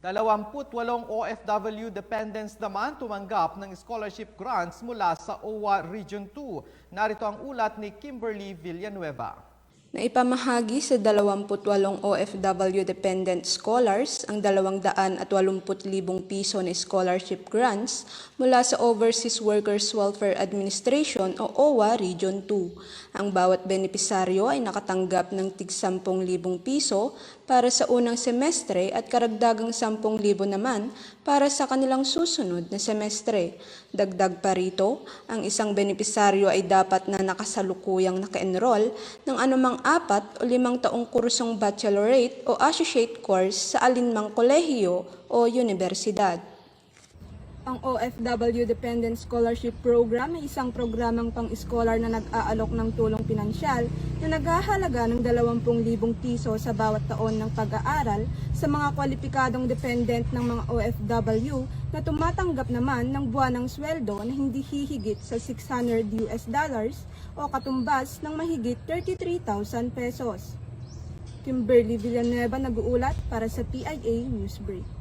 28 OFW dependents naman tumanggap ng scholarship grants mula sa OWA Region 2. Narito ang ulat ni Kimberly Villanueva. Naipamahagi sa 28 OFW dependent scholars ang 280,000 piso na scholarship grants mula sa Overseas Workers Welfare Administration o OWA Region 2. Ang bawat benepisaryo ay nakatanggap ng tig 10,000 piso para sa unang semestre at karagdagang 10,000 naman para sa kanilang susunod na semestre. Dagdag pa rito, ang isang benepisaryo ay dapat na nakasalukuyang naka-enroll ng anumang apat o limang taong kursong bachelorate o associate course sa alinmang kolehiyo o universidad. Ang OFW Dependent Scholarship Program ay isang programang pang-scholar na nag-aalok ng tulong pinansyal na naghahalaga ng 20,000 piso sa bawat taon ng pag-aaral sa mga kwalipikadong dependent ng mga OFW na tumatanggap naman ng buwanang sweldo na hindi hihigit sa 600 US dollars o katumbas ng mahigit 33,000 pesos. Kimberly Villanueva nag-uulat para sa PIA Newsbreak.